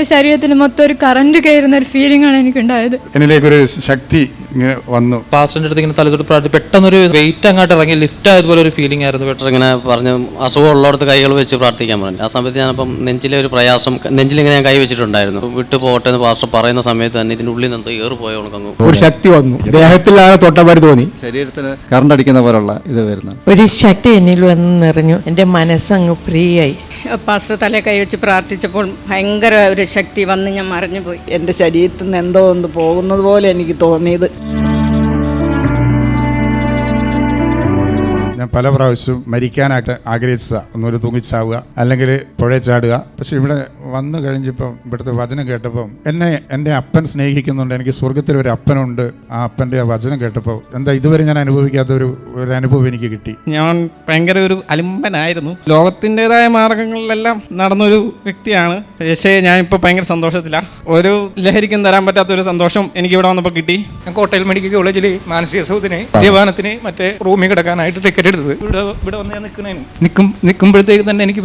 എന്റെ ശരീരത്തിൽ മൊത്തം ഒരു കറണ്ട് കയറുന്ന ഒരു ഫീലിംഗ് ആണ് എന്നിലേക്ക് ഒരു ശക്തി ഇങ്ങനെ വന്നു. പാസ്റ്ററിന്റെ അടുത്ത് ഇങ്ങനെ തലതൊട്ട് പ്രാർത്ഥി പെട്ടെന്നൊരു വെയിറ്റ് അങ്ങോട്ട് ഇറങ്ങി ലിഫ്റ്റ് ആയതുപോലെ ഒരു ഫീലിംഗ് ആയിരുന്നു പെട്ടെന്ന്. ഇങ്ങനെ പറഞ്ഞു അസുഖം ഉള്ളിടത്ത് കൈകൾ വെച്ച് പ്രാർത്ഥിക്കാൻ പറഞ്ഞു ആ സമയത്ത് ഞാനപ്പം നെഞ്ചിലെ ഒരു പ്രയാസം നെഞ്ചിലിങ്ങനെ ഞാൻ കൈ വെച്ചിട്ടുണ്ടായിരുന്നു. വിട്ടു പോകട്ടെ എന്ന് പാസ്റ്റർ പറയുന്ന സമയത്ത് തന്നെ ഇതിന്റെ ഉള്ളിൽ നിന്ന് ഏറ് പോയ ഒരു ശക്തി വന്നു. ദേഹത്തിലാണ് തൊട്ടമാര് തോന്നി. ശരീരത്തിന് കറണ്ട് അടിക്കുന്ന പോലുള്ള ഇത് വരുന്നത് ഒരു ശക്തി എന്നിൽ വന്ന് നിറഞ്ഞു. എന്റെ മനസ്സങ്ങ് ഫ്രീ ആയി. പാസ്റ്റർ തലേ കൈവച്ച് പ്രാർത്ഥിച്ചപ്പോൾ ഭയങ്കര ഒരു ശക്തി വന്ന് ഞാൻ മറിഞ്ഞുപോയി. എന്റെ ശരീരത്തിൽ നിന്ന് എന്തോ ഒന്ന് പോകുന്നത് പോലെ എനിക്ക് തോന്നിയത്. ഞാൻ പല പ്രാവശ്യവും മരിക്കാനായിട്ട് ആഗ്രഹിച്ചത്. ഒന്നൊരു തൂങ്ങിച്ചാവുക അല്ലെങ്കിൽ പുഴയിൽ ചാടുക. പക്ഷെ ഇവിടെ വന്നു കഴിഞ്ഞപ്പം ഇവിടുത്തെ വചനം കേട്ടപ്പം എന്നെ എന്റെ അപ്പൻ സ്നേഹിക്കുന്നുണ്ട്. എനിക്ക് സ്വർഗത്തിൽ ഒരു അപ്പനുണ്ട്. ആ അപ്പന്റെ ആ വചനം കേട്ടപ്പോൾ എന്താ ഇതുവരെ ഞാൻ അനുഭവിക്കാത്ത ഒരു ഒരു അനുഭവം എനിക്ക് കിട്ടി. ഞാൻ ഭയങ്കര ഒരു അലിമ്പനായിരുന്നു. ലോകത്തിന്റെതായ മാർഗങ്ങളിലെല്ലാം നടന്നൊരു വ്യക്തിയാണ്. പക്ഷേ ഞാൻ ഇപ്പോൾ ഭയങ്കര സന്തോഷത്തിലാണ് ഒരു ലഹരിക്കും തരാൻ പറ്റാത്ത ഒരു സന്തോഷം എനിക്ക് ഇവിടെ വന്നപ്പോൾ കിട്ടി. ഞാൻ കോട്ടയം മെഡിക്കൽ കോളേജിൽ മാനസിക സൗദിനെ ദേവാനത്തിന് മറ്റേ റൂമിൽ കിടക്കാനായിട്ട് ടിക്കറ്റ് എടുത്തത് ഇവിടെ ഇവിടെ വന്ന് ഞാൻ നിൽക്കണേ നിൽക്കും നിൽക്കുമ്പോഴത്തേക്ക് തന്നെ എനിക്ക്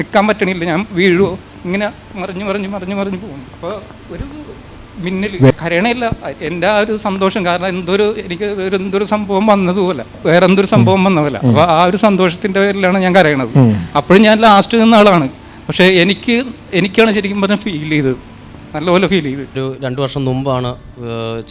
നിൽക്കാൻ പറ്റണില്ല. ഞാൻ വീഴുവോ? ഇങ്ങനെ മറിഞ്ഞു മറിഞ്ഞു മറിഞ്ഞു മറിഞ്ഞു പോകും അപ്പോൾ ഒരു മിന്നൽ കരയണയില്ല എന്റെ ആ ഒരു സന്തോഷം കാരണം എന്തൊരു എനിക്ക് ഒരു എന്തൊരു സംഭവം വന്നതുപോലെ. വേറെ എന്തൊരു സംഭവം വന്ന പോലെ അപ്പോൾ ആ ഒരു സന്തോഷത്തിന്റെ പേരിലാണ് ഞാൻ കരയണത്. അപ്പോഴും ഞാൻ ലാസ്റ്റ് നിന്ന ആളാണ്. പക്ഷേ എനിക്ക് എനിക്കാണ് ശരിക്കും പറഞ്ഞാൽ ഫീൽ ചെയ്തത്. നല്ലപോലെ ഫീൽ ചെയ്തു. ഒരു രണ്ട് വർഷം മുമ്പാണ്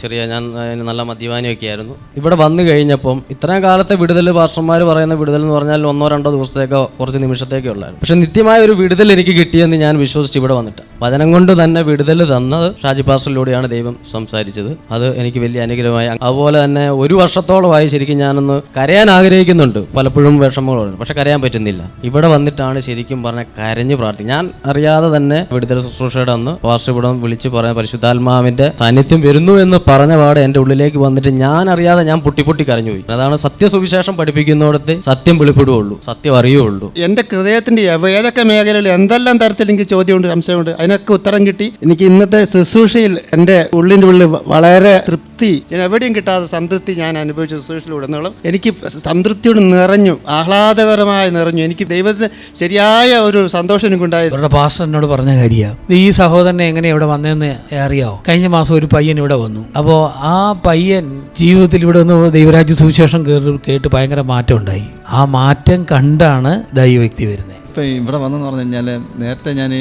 ചെറിയ ഞാൻ നല്ല മദ്യപാനിയൊക്കെ ആയിരുന്നു. ഇവിടെ വന്നു കഴിഞ്ഞപ്പം ഇത്രയും കാലത്തെ വിടുതൽ പാർഷന്മാർ പറയുന്ന വിടുതൽ എന്ന് പറഞ്ഞാൽ ഒന്നോ രണ്ടോ ദിവസത്തേക്കോ കുറച്ച് നിമിഷത്തേക്കോ ഉള്ളായിരുന്നു. പക്ഷെ നിത്യമായ ഒരു വിടുതൽ എനിക്ക് കിട്ടിയെന്ന് ഞാൻ വിശ്വസിച്ച് ഇവിടെ വന്നിട്ട്. വചനം കൊണ്ട് തന്നെ വിടുതൽ തന്നത് ഷാജി പാസ്റ്ററിലൂടെയാണ് ദൈവം സംസാരിച്ചത്. അത് എനിക്ക് വലിയ അനുഗ്രഹമായി. അതുപോലെ തന്നെ ഒരു വർഷത്തോളമായി ശരിക്കും ഞാനൊന്ന് കരയാൻ ആഗ്രഹിക്കുന്നുണ്ട്. പലപ്പോഴും വിഷമങ്ങളുണ്ട് പക്ഷെ കരയാൻ പറ്റുന്നില്ല. ഇവിടെ വന്നിട്ടാണ് ശരിക്കും പറഞ്ഞ കരഞ്ഞു പ്രാർത്ഥിക്കും ഞാൻ അറിയാതെ തന്നെ വിടുതൽ ശുശ്രൂഷയുടെ അന്ന് പാസ്റ്റർ ഇവിടെ വിളിച്ച് പറയാൻ പരിശുദ്ധാത്മാവിന്റെ സാന്നിധ്യം വരുന്നു എന്ന് പറഞ്ഞ പാടെ എന്റെ ഉള്ളിലേക്ക് വന്നിട്ട് ഞാൻ അറിയാതെ ഞാൻ പൊട്ടി പൊട്ടി കരഞ്ഞു പോയി അതാണ് സത്യസുവിശേഷം പഠിപ്പിക്കുന്നിടത്ത് സത്യം വെളിപ്പെടുകയുള്ളൂ സത്യം അറിയുകയുള്ളൂ. എന്റെ ഹൃദയത്തിന്റെ ഏവ- ഏതൊക്കെ മേഖലകളിൽ എന്തെല്ലാം തരത്തിൽ എനിക്ക് ചോദ്യമുണ്ട് സംശയമുണ്ട് അതിനൊക്കെ ഉത്തരം കിട്ടി. എനിക്ക് ഇന്നത്തെ ശുശ്രൂഷയിൽ എന്റെ ഉള്ളിന്റെ ഉള്ളിൽ വളരെ തൃപ്തി ഞാൻ എവിടെയും കിട്ടാത്ത സംതൃപ്തി ഞാൻ അനുഭവിച്ച ശുശ്രൂഷയിലുടനീളം എനിക്ക് സംതൃപ്തിയോട് നിറഞ്ഞു ആഹ്ലാദകരമായി നിറഞ്ഞു എനിക്ക് ദൈവത്തിന് ശരിയായ ഒരു സന്തോഷം എനിക്കുണ്ടായത്. അവരുടെ പാസ്റ്റർ എന്നോട് പറഞ്ഞ കാര്യമാണ് ഈ സഹോദരനെ എങ്ങനെ ഇവിടെ വന്നതെന്ന് അറിയാവോ? കഴിഞ്ഞ മാസം ഒരു പയ്യൻ ഇവിടെ വന്നു. അപ്പോൾ ആ പയ്യൻ ജീവിതത്തിൽ ഇവിടെ വന്ന് ദൈവരാജ്യ സുവിശേഷം കേട്ട് ഭയങ്കര മാറ്റം ഉണ്ടായി. ആ മാറ്റം കണ്ടാണ് ദൈവ വ്യക്തി വരുന്നത് ഇപ്പം ഇവിടെ വന്നെന്ന് പറഞ്ഞു കഴിഞ്ഞാൽ നേരത്തെ ഞാൻ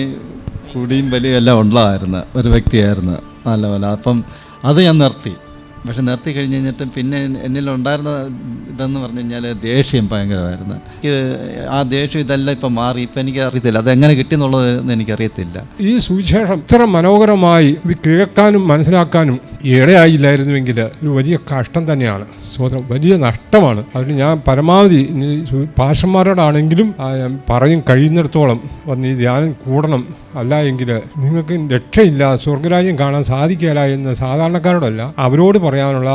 കുടിയും വലിയ എല്ലാം ഉള്ളതായിരുന്നു ഒരു വ്യക്തിയായിരുന്നു നല്ല പോലെ. അപ്പം അത് ഞാൻ നിർത്തി. പക്ഷെ നിർത്തി കഴിഞ്ഞ് കഴിഞ്ഞിട്ട് പിന്നെ എന്നിൽ ഉണ്ടായിരുന്ന ഇതെന്ന് പറഞ്ഞു കഴിഞ്ഞാൽ ദേഷ്യം ഭയങ്കരമായിരുന്നു. എനിക്ക് ആ ദേഷ്യം ഇതെല്ലാം ഇപ്പം മാറി. ഇപ്പം എനിക്ക് അറിയത്തില്ല അതെങ്ങനെ കിട്ടിയെന്നുള്ളത് എനിക്കറിയത്തില്ല. ഈ സുവിശേഷം ഇത്ര മനോഹരമായി ഇത് കേൾക്കാനും മനസ്സിലാക്കാനും ഇടയായില്ലായിരുന്നുവെങ്കിൽ ഒരു വലിയ കഷ്ടം തന്നെയാണ്. സ്വതന്ത്രം വലിയ നഷ്ടമാണ്. അതിന് ഞാൻ പരമാവധി പാഷന്മാരോടാണെങ്കിലും പറയും കഴിയുന്നിടത്തോളം വന്ന് ഈ ധ്യാനം കൂടണം. അല്ല എങ്കിൽ നിങ്ങൾക്ക് രക്ഷയില്ല സ്വർഗരാജ്യം കാണാൻ സാധിക്കില്ല എന്ന് സാധാരണക്കാരോടല്ല അവരോട് പറയാനുള്ള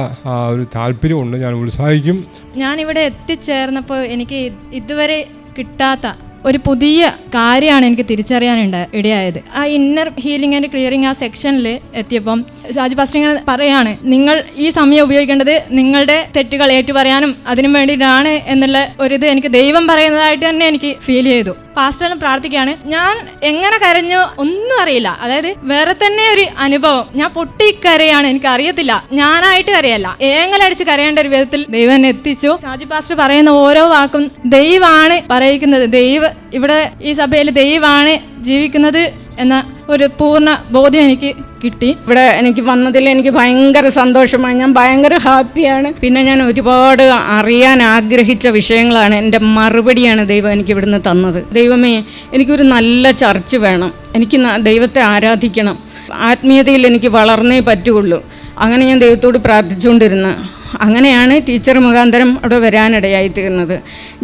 ഒരു താല്പര്യമുണ്ട്. ഞാൻ ഉത്സാഹിക്കും. ഞാനിവിടെ എത്തിച്ചേർന്നപ്പോൾ എനിക്ക് ഇതുവരെ കിട്ടാത്ത ഒരു പുതിയ കാര്യമാണ് എനിക്ക് തിരിച്ചറിയാനുണ്ട് ഇടയായത്. ആ ഇന്നർ ഹീലിംഗ് ആൻഡ് ക്ലിയറിംഗ് ആ സെക്ഷനിൽ എത്തിയപ്പം ഷാജി പാസ്റ്റർ പറയാണ് നിങ്ങൾ ഈ സമയം ഉപയോഗിക്കേണ്ടത് നിങ്ങളുടെ തെറ്റുകൾ ഏറ്റുപറയാനും അതിനും വേണ്ടിയിട്ടാണ് എന്നുള്ള ഒരിത് എനിക്ക് ദൈവം പറയുന്നതായിട്ട് തന്നെ എനിക്ക് ഫീൽ ചെയ്തു. പാസ്റ്ററിന് പ്രാർത്ഥിക്കുകയാണ്. ഞാൻ എങ്ങനെ കരഞ്ഞു ഒന്നും അറിയില്ല. അതായത് വേറെ തന്നെ ഒരു അനുഭവം. ഞാൻ പൊട്ടിക്കരയാണ് എനിക്ക് അറിയത്തില്ല. ഞാനായിട്ട് കരയല്ല. ഏങ്ങലടിച്ച് കരയേണ്ട ഒരു വിധത്തിൽ ദൈവം എന്നെ എത്തിച്ചു. ഷാജി പാസ്റ്റർ പറയുന്ന ഓരോ വാക്കും ദൈവമാണ് പറയിക്കുന്നത് ദൈവ ഇവിടെ ഈ സഭയിൽ ദൈവമാണ് ജീവിക്കുന്നത്. എന്ന ഒരു പൂർണ ബോധ്യം എനിക്ക് കിട്ടി. ഇവിടെ എനിക്ക് വന്നതിൽ എനിക്ക് ഭയങ്കര സന്തോഷമായി ഞാൻ ഭയങ്കര ഹാപ്പിയാണ്. പിന്നെ ഞാൻ ഒരുപാട് അറിയാൻ ആഗ്രഹിച്ച വിഷയങ്ങളാണ് എന്റെ മറുപടിയാണ് ദൈവം എനിക്ക് ഇവിടുന്ന് തന്നത്. ദൈവമേ എനിക്കൊരു നല്ല ചർച്ച് വേണം. എനിക്ക് ദൈവത്തെ ആരാധിക്കണം. ആത്മീയതയിൽ എനിക്ക് വളർന്നേ പറ്റുള്ളൂ അങ്ങനെ ഞാൻ ദൈവത്തോട് പ്രാർത്ഥിച്ചുകൊണ്ടിരുന്നു അങ്ങനെയാണ് ടീച്ചർ മുഖാന്തരം അവിടെ വരാനിടയായി തീർന്നത്.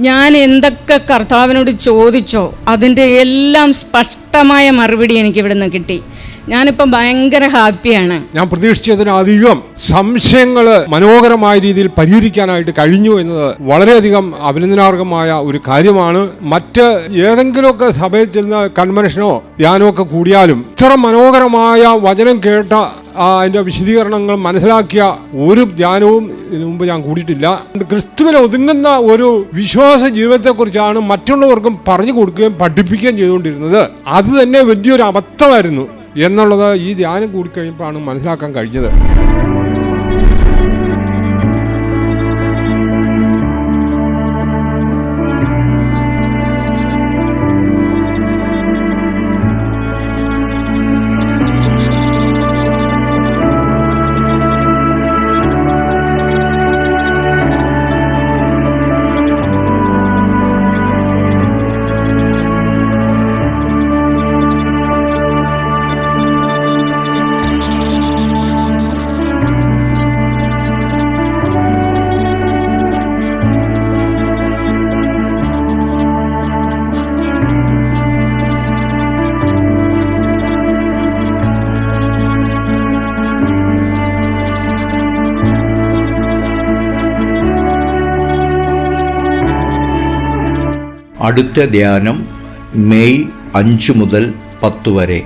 ഞാൻ എന്തൊക്കെ കർത്താവിനോട് ചോദിച്ചോ അതിന്റെ എല്ലാം സ്പഷ്ടമായ മറുപടി എനിക്ക് ഇവിടുന്ന് കിട്ടി. ഞാനിപ്പം ഭയങ്കര ഹാപ്പിയാണ്. ഞാൻ പ്രതീക്ഷിച്ചതിനധികം സംശയങ്ങൾ മനോഹരമായ രീതിയിൽ പരിഹരിക്കാനായിട്ട് കഴിഞ്ഞു എന്നത് വളരെയധികം അഭിനന്ദനാർഹമായ ഒരു കാര്യമാണ്. മറ്റ് ഏതെങ്കിലുമൊക്കെ സഭയിൽ ചെന്ന കൺവെൻഷനോ ധ്യാനമോ ഒക്കെ കൂടിയാലും ഇത്ര മനോഹരമായ വചനം കേട്ട അതിന്റെ വിശദീകരണങ്ങൾ മനസ്സിലാക്കിയ ഒരു ധ്യാനവും ഇതിനു മുമ്പ് ഞാൻ കൂടിയിട്ടില്ല. ക്രിസ്തുവിൽ ഒതുങ്ങുന്ന ഒരു വിശ്വാസ ജീവിതത്തെക്കുറിച്ചാണ് മറ്റുള്ളവർക്കും പറഞ്ഞു കൊടുക്കുകയും പഠിപ്പിക്കുകയും ചെയ്തുകൊണ്ടിരുന്നത്. അത് തന്നെ വലിയൊരു അബദ്ധമായിരുന്നു. എന്നുള്ളത് ഈ ധ്യാനം കൂടിക്കഴിഞ്ഞപ്പോഴാണ് മനസ്സിലാക്കാൻ കഴിഞ്ഞത്. അടുത്ത ധ്യാനം മെയ് അഞ്ച് മുതൽ പത്ത് വരെ.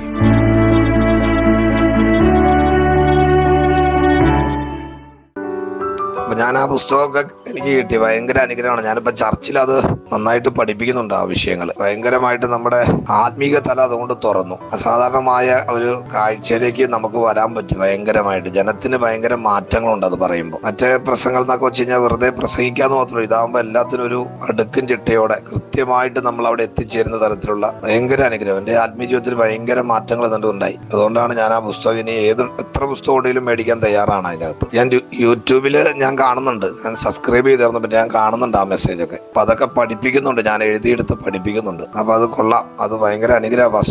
ഞാൻ ആ പുസ്തകമൊക്കെ എനിക്ക് കിട്ടി. ഭയങ്കര അനുഗ്രഹമാണ്. ഞാനിപ്പോ ചർച്ചിൽ അത് നന്നായിട്ട് പഠിപ്പിക്കുന്നുണ്ട് ആ വിഷയങ്ങൾ. ഭയങ്കരമായിട്ട് നമ്മുടെ ആത്മീക തല അതുകൊണ്ട് തുറന്നു. അസാധാരണമായ ഒരു കാഴ്ചയിലേക്ക് നമുക്ക് വരാൻ പറ്റും ഭയങ്കരമായിട്ട്. ജനത്തിന് ഭയങ്കര മാറ്റങ്ങളുണ്ട് അത് പറയുമ്പോൾ. മറ്റേ പ്രസംഗങ്ങൾ എന്നൊക്കെ വെച്ച് കഴിഞ്ഞാൽ വെറുതെ പ്രസംഗിക്കാന്ന് മാത്രമല്ല ഇതാകുമ്പോൾ എല്ലാത്തിനും ഒരു അടുക്കും ചിട്ടയോടെ കൃത്യമായിട്ട് നമ്മൾ അവിടെ എത്തിച്ചേരുന്ന തരത്തിലുള്ള ഭയങ്കര അനുഗ്രഹം. എന്റെ ആത്മീയ ജീവിതത്തിൽ ഭയങ്കര മാറ്റങ്ങൾ ഉണ്ടായി അതുകൊണ്ടാണ് ഞാൻ ആ പുസ്തകം ഇനി ഏത് എത്ര പുസ്തകം ഉണ്ടെങ്കിലും മേടിക്കാൻ തയ്യാറാണ് അതിനകത്ത്. ഞാൻ യൂട്യൂബിൽ ഞാൻ കാണുന്നുണ്ട്. ഞാൻ സബ്സ്ക്രൈബ് ചെയ്തിരുന്നു പിന്നെ ഞാൻ കാണുന്നുണ്ട് ആ മെസ്സേജ് ഒക്കെ. അപ്പൊ അതൊക്കെ പഠിപ്പിക്കുന്നുണ്ട്. ഞാൻ എഴുതിയെടുത്ത് പഠിപ്പിക്കുന്നുണ്ട്. അപ്പൊ അത് കൊള്ളാം. അത് ഭയങ്കര അനുഗ്രഹ ഭാഷ